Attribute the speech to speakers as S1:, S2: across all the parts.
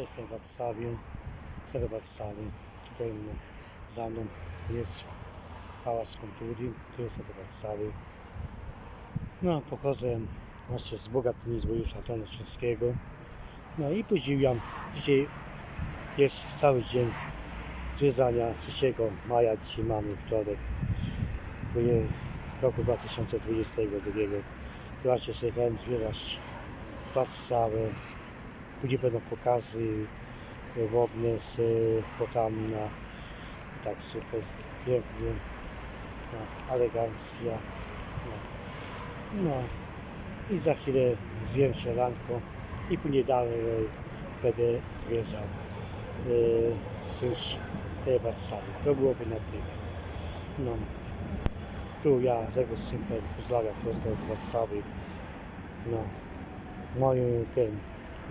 S1: jestem w Warszawie, cel Warszawy. Tutaj za mną jest Pałac Kultury, tu jest Warszawy. No, pochodzę właśnie z Bogatyni, z województwa dolnośląskiego. No i podziwiam. Dzisiaj jest cały dzień zwiedzania 3 maja. Dzisiaj mamy wtorek dwudzie- roku 2022. I właśnie sobie chciałem zwiedzać Warszawę. Później będą pokazy wodne z Potamna. Tak super, pięknie. No, elegancja. No. no. I za chwilę zjem śniadanko i później dalej będę zwiedzał yy, już tej. To byłoby na tyle. No. Tu ja, Zego Simper, pozdrawiam prosto z Warszawy. No. Moją tym,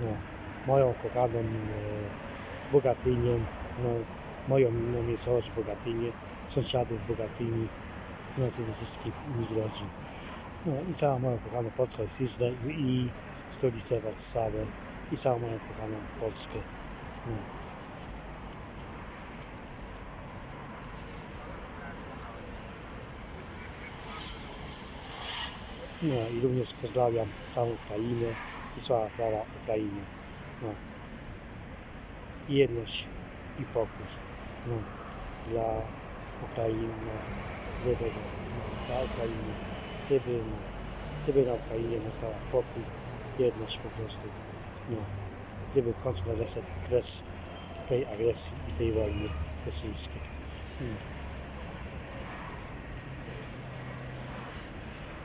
S1: no, moją kochaną e, Bogatynię, no, moją no, miejscowość Bogatynię, sąsiadów Bogatyni, no przede wszystkim innych rodzin. No i całą moją kochaną Polskę Izdę i, i stolicę Warszawę i całą moją kochaną Polskę. No. No i również pozdrawiam całą Ukrainę i sława prawa Ukrainy. No. Jedność i pokój. No. Dla Ukrainy, żeby no, dla Ukrainy, żeby, no, żeby na Ukrainie nastała pokój, jedność po prostu. No. Żeby w końcu nadeszedł kres tej agresji i tej wojny rosyjskiej. No.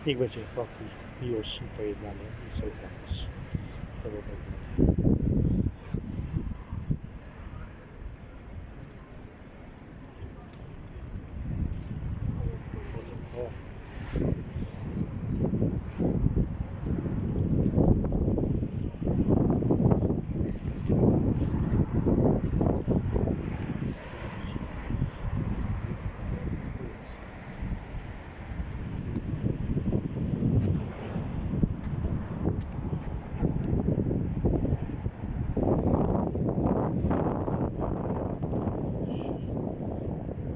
S1: Niech będzie pokój, miłość i pojednanie i solidarność. To było Thank you.